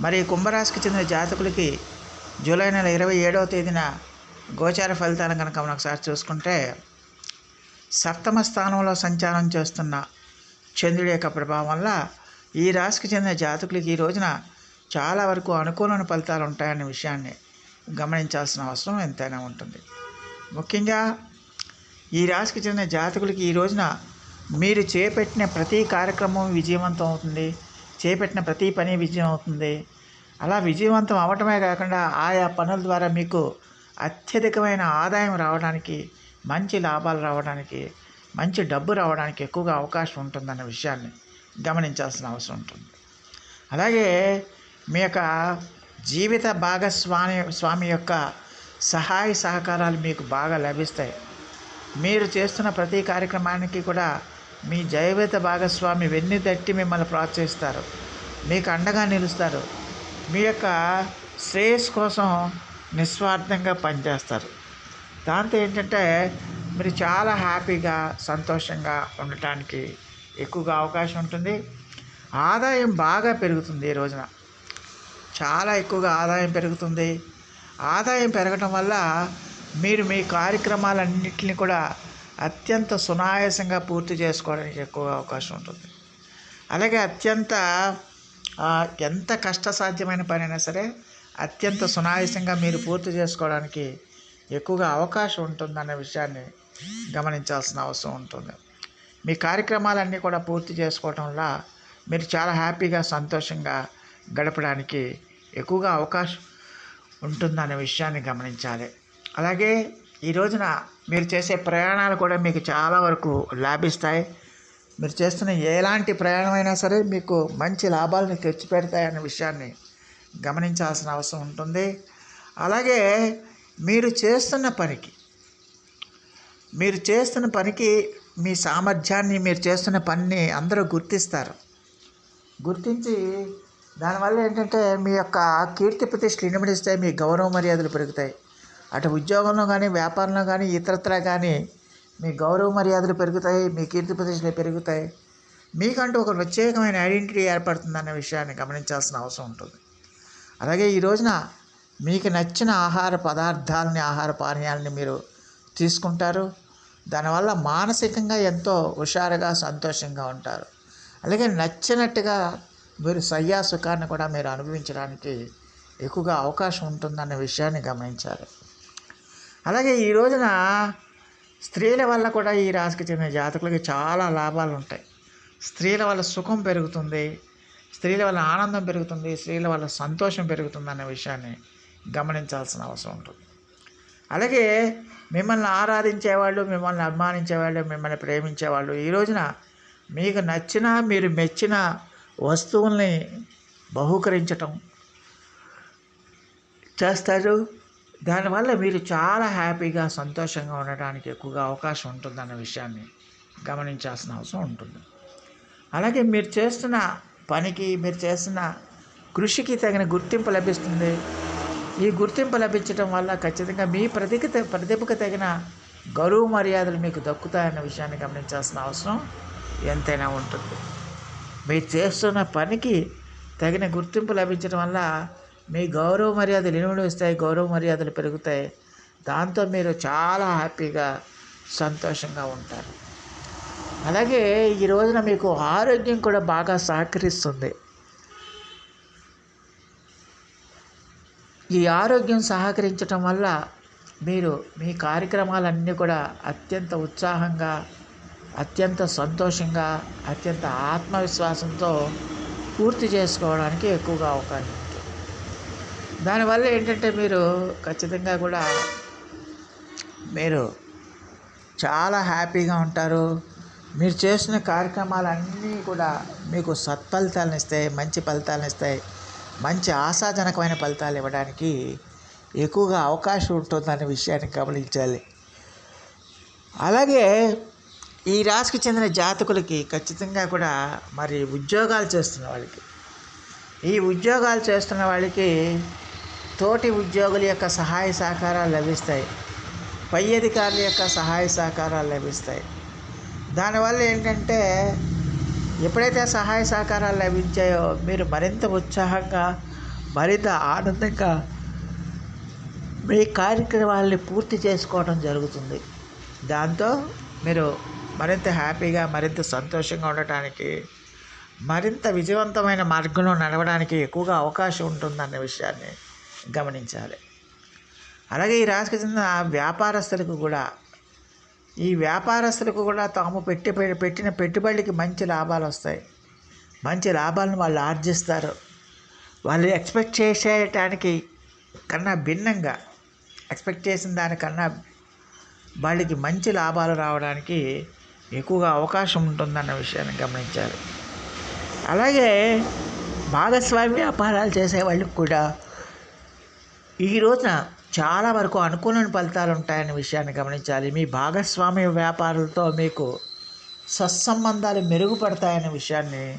మరి కుంభరాశికి చెందిన జాతకులకి జూలై నెల ఇరవై ఏడవ తేదీన గోచార ఫలితాలను కనుక మనం ఒకసారి చూసుకుంటే సప్తమ స్థానంలో సంచారం చేస్తున్న చంద్రుడి యొక్క ప్రభావం వల్ల ఈ రాశికి చెందిన జాతకులకి ఈ రోజున చాలా వరకు అనుకూలమైన ఫలితాలు ఉంటాయనే విషయాన్ని గమనించాల్సిన అవసరం ఎంతైనా ఉంటుంది. ముఖ్యంగా ఈ రాశికి చెందిన జాతకులకి ఈ రోజున మీరు చేపట్టిన ప్రతి కార్యక్రమం విజయవంతం అవుతుంది. చేపట్టిన ప్రతి పని విజయం అవుతుంది. అలా విజయవంతం అవటమే కాకుండా ఆయా పనుల ద్వారా మీకు అత్యధికమైన ఆదాయం రావడానికి మంచి లాభాలు రావడానికి మంచి డబ్బు రావడానికి ఎక్కువగా అవకాశం ఉంటుందన్న విషయాన్ని గమనించాల్సిన అవసరం ఉంటుంది. అలాగే మీ యొక్క జీవిత భాగస్వామి స్వామి యొక్క సహాయ సహకారాలు మీకు బాగా లభిస్తాయి. మీరు చేస్తున్న ప్రతి కార్యక్రమానికి కూడా మీ జైవిత భాగస్వామి వెన్ని తట్టి మిమ్మల్ని ప్రోత్సహిస్తారు. మీకు అండగా నిలుస్తారు. మీ యొక్క శ్రేయస్ కోసం నిస్వార్థంగా పనిచేస్తారు. దాంతో ఏంటంటే మీరు చాలా హ్యాపీగా సంతోషంగా ఉండటానికి ఎక్కువగా అవకాశం ఉంటుంది. ఆదాయం బాగా పెరుగుతుంది ఈ రోజున. చాలా ఎక్కువగా ఆదాయం పెరుగుతుంది. ఆదాయం పెరగటం వల్ల మీరు మీ కార్యక్రమాలన్నింటినీ కూడా అత్యంత సునాయాసంగా పూర్తి చేసుకోవడానికి ఎక్కువ అవకాశం ఉంటుంది. అలాగే అత్యంత ఎంత కష్టసాధ్యమైన పనైనా సరే అత్యంత సునాయాసంగా మీరు పూర్తి చేసుకోవడానికి ఎక్కువగా అవకాశం ఉంటుందనే విషయాన్ని గమనించాల్సిన అవసరం ఉంటుంది. మీ కార్యక్రమాలన్నీ కూడా పూర్తి చేసుకోవటం వల్ల మీరు చాలా హ్యాపీగా సంతోషంగా గడపడానికి ఎక్కువగా అవకాశం ఉంటుందనే విషయాన్ని గమనించాలి. అలాగే ఈ రోజున మీరు చేసే ప్రయాణాలు కూడా మీకు చాలా వరకు లాభిస్తాయి. మీరు చేస్తున్న ఎలాంటి ప్రయాణమైనా సరే మీకు మంచి లాభాలను తెచ్చిపెడతాయనే విషయాన్ని గమనించాల్సిన అవసరం ఉంటుంది. అలాగే మీరు చేస్తున్న పనికి మీరు చేస్తున్న పనికి మీ సామర్థ్యాన్ని మీరు చేస్తున్న పనిని అందరూ గుర్తిస్తారు. గుర్తించి దానివల్ల ఏంటంటే మీ యొక్క కీర్తి ప్రతిష్టలు ఇనుమడిస్తాయి మీ గౌరవ మర్యాదలు పెరుగుతాయి. అటు ఉద్యోగంలో కానీ వ్యాపారంలో కానీ ఇతరత్రా కానీ మీ గౌరవ మర్యాదలు పెరుగుతాయి మీ కీర్తి ప్రతిష్టలు పెరుగుతాయి. మీకంటూ ఒక ప్రత్యేకమైన ఐడెంటిటీ ఏర్పడుతుందన్న విషయాన్ని గమనించాల్సిన అవసరం ఉంటుంది. అలాగే ఈ రోజున మీకు నచ్చిన ఆహార పదార్థాలని ఆహార పానీయాలని మీరు తీసుకుంటారు. దానివల్ల మానసికంగా ఎంతో హుషారుగా సంతోషంగా ఉంటారు. అలాగే నచ్చినట్టుగా మీరు సయ్యా సుఖాన్ని కూడా మీరు అనుభవించడానికి ఎక్కువగా అవకాశం ఉంటుందన్న విషయాన్ని గమనించాలి. అలాగే ఈ రోజున స్త్రీల వల్ల కూడా ఈ రాశికి చెందిన జాతకులకి చాలా లాభాలు ఉంటాయి. స్త్రీల వల్ల సుఖం పెరుగుతుంది స్త్రీల వల్ల ఆనందం పెరుగుతుంది స్త్రీల వల్ల సంతోషం పెరుగుతుంది అనే విషయాన్ని గమనించాల్సిన అవసరం ఉంటుంది. అలాగే మిమ్మల్ని ఆరాధించేవాళ్ళు మిమ్మల్ని అభిమానించేవాళ్ళు మిమ్మల్ని ప్రేమించేవాళ్ళు ఈ రోజున మీకు నచ్చిన మీరు మెచ్చిన వస్తువుల్ని బహూకరించటం చేస్తారు. దానివల్ల మీరు చాలా హ్యాపీగా సంతోషంగా ఉండడానికి ఎక్కువగా అవకాశం ఉంటుందన్న విషయాన్ని గమనించాల్సిన అవసరం ఉంటుంది. అలాగే మీరు చేస్తున్న పనికి మీరు చేస్తున్న కృషికి తగిన గుర్తింపు లభిస్తుంది. ఈ గుర్తింపు లభించడం వల్ల ఖచ్చితంగా మీ ప్రతికి ప్రతిభకు తగిన గౌరవ మర్యాదలు మీకు దక్కుతాయన్న విషయాన్ని గమనించాల్సిన అవసరం ఎంతైనా ఉంటుంది. మీరు చేస్తున్న పనికి తగిన గుర్తింపు లభించడం వల్ల మీ గౌరవ మర్యాదలు ఇనుముడు వస్తాయి గౌరవ మర్యాదలు పెరుగుతాయి. దాంతో మీరు చాలా హ్యాపీగా సంతోషంగా ఉంటారు. అలాగే ఈ రోజున మీకు ఆరోగ్యం కూడా బాగా సహకరిస్తుంది. ఈ ఆరోగ్యం సహకరించటం వల్ల మీరు మీ కార్యక్రమాలన్నీ కూడా అత్యంత ఉత్సాహంగా అత్యంత సంతోషంగా అత్యంత ఆత్మవిశ్వాసంతో పూర్తి చేసుకోవడానికి ఎక్కువగా అవకాశం దానివల్ల ఏంటంటే మీరు ఖచ్చితంగా కూడా మీరు చాలా హ్యాపీగా ఉంటారు. మీరు చేసిన కార్యక్రమాలన్నీ కూడా మీకు సత్ఫలితాలను ఇస్తాయి మంచి ఫలితాలను ఇస్తాయి. మంచి ఆశాజనకమైన ఫలితాలు ఇవ్వడానికి ఎక్కువగా అవకాశం ఉంటుందనే విషయాన్ని గమనించాలి. అలాగే ఈ రాశికి చెందిన జాతకులకి ఖచ్చితంగా కూడా మరి ఉద్యోగాలు చేస్తున్న వాళ్ళకి ఈ ఉద్యోగాలు చేస్తున్న వాళ్ళకి తోటి ఉద్యోగుల యొక్క సహాయ సహకారాలు లభిస్తాయి. పై అధికారుల యొక్క సహాయ సహకారాలు లభిస్తాయి. దానివల్ల ఏంటంటే ఎప్పుడైతే సహాయ సహకారాలు లభించాయో మీరు మరింత ఉత్సాహంగా మరింత ఆనందంగా మీ కార్యక్రమాలని పూర్తి చేసుకోవడం జరుగుతుంది. దాంతో మీరు మరింత హ్యాపీగా మరింత సంతోషంగా ఉండటానికి మరింత విజయవంతమైన మార్గంలో నడవడానికి ఎక్కువగా అవకాశం ఉంటుందన్న విషయాన్ని గమనించాలి. అలాగే ఈ రాశికి చెందిన వ్యాపారస్తులకు కూడా ఈ వ్యాపారస్తులకు కూడా తాము పెట్టి పెట్టిన పెట్టుబడికి మంచి లాభాలు వస్తాయి. మంచి లాభాలను వాళ్ళు ఆర్జిస్తారు. వాళ్ళు ఎక్స్పెక్ట్ చేసేటానికి కన్నా భిన్నంగా ఎక్స్పెక్ట్ చేసిన దానికన్నా వాళ్ళకి మంచి లాభాలు రావడానికి ఎక్కువగా అవకాశం ఉంటుందన్న విషయాన్ని గమనించాలి. అలాగే భాగస్వామి వ్యాపారాలు చేసే వాళ్ళకి కూడా ఈ రోజున చాలా వరకు అనుకూలమైన ఫలితాలు ఉంటాయనే విషయాన్ని గమనించాలి. మీ భాగస్వామ్య వ్యాపారులతో మీకు సత్సంబంధాలు మెరుగుపడతాయనే విషయాన్ని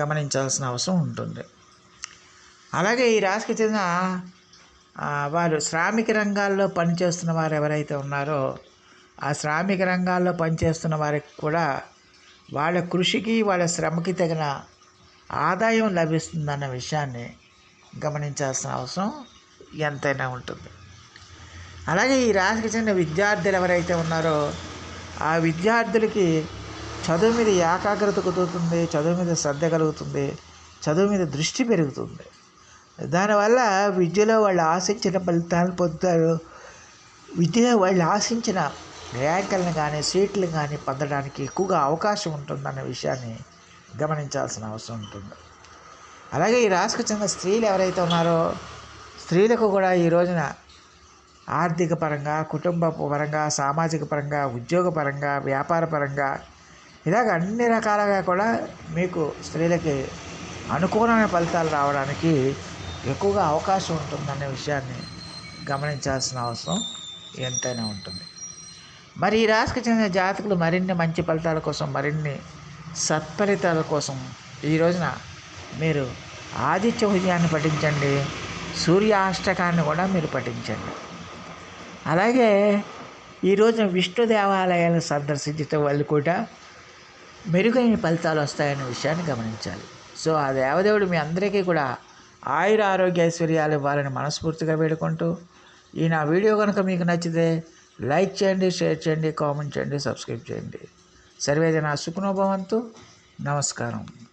గమనించాల్సిన అవసరం ఉంటుంది. అలాగే ఈ రాశికి చెందిన వారు శ్రామిక రంగాల్లో పనిచేస్తున్న వారు ఎవరైతే ఉన్నారో ఆ శ్రామిక రంగాల్లో పనిచేస్తున్న వారికి కూడా వాళ్ళ కృషికి వాళ్ళ శ్రమకి తగిన ఆదాయం లభిస్తుందన్న విషయాన్ని గమనించాల్సిన అవసరం ఎంతైనా ఉంటుంది. అలాగే ఈ రాశికి చెందిన విద్యార్థులు ఎవరైతే ఉన్నారో ఆ విద్యార్థులకి చదువు మీద ఏకాగ్రత కుదురుతుంది చదువు మీద శ్రద్ధ కలుగుతుంది చదువు మీద దృష్టి పెరుగుతుంది. దానివల్ల విద్యలో వాళ్ళు ఆశించిన ఫలితాలు పొందుతారు. విద్యలో వాళ్ళు ఆశించిన ర్యాంకులను కానీ సీట్లు కానీ పొందడానికి ఎక్కువగా అవకాశం ఉంటుందన్న విషయాన్ని గమనించాల్సిన అవసరం ఉంటుంది. అలాగే ఈ రాశికి చెందిన స్త్రీలు ఎవరైతే ఉన్నారో స్త్రీలకు కూడా ఈ రోజున ఆర్థిక పరంగా కుటుంబ పరంగా సామాజిక పరంగా ఉద్యోగ పరంగా వ్యాపార పరంగా ఇలాగ అన్ని రకాలుగా కూడా మీకు స్త్రీలకి అనుకూలమైన ఫలితాలు రావడానికి ఎక్కువగా అవకాశం ఉంటుందనే విషయాన్ని గమనించాల్సిన అవసరం ఎంతైనా ఉంటుంది. మరి ఈ రాశికి చెందిన జాతకులు మరిన్ని మంచి ఫలితాల కోసం మరిన్ని సత్ఫలితాల కోసం ఈ రోజున మీరు ఆదిత్య హృదయాన్ని పఠించండి. సూర్యాష్టకాన్ని కూడా మీరు పఠించండి. అలాగే ఈరోజు విష్ణు దేవాలయాలను సందర్శించటం వల్ల కూడా మెరుగైన ఫలితాలు వస్తాయనే విషయాన్ని గమనించాలి. సో ఆ దేవదేవుడు మీ అందరికీ కూడా ఆయుర ఆరోగ్య ఐశ్వర్యాలు ఇవ్వాలని మనస్ఫూర్తిగా వేడుకుంటూ ఈ నా వీడియో కనుక మీకు నచ్చితే లైక్ చేయండి షేర్ చేయండి కామెంట్ చేయండి సబ్స్క్రైబ్ చేయండి. సర్వేజన సుఖనోభవంతు. నమస్కారం.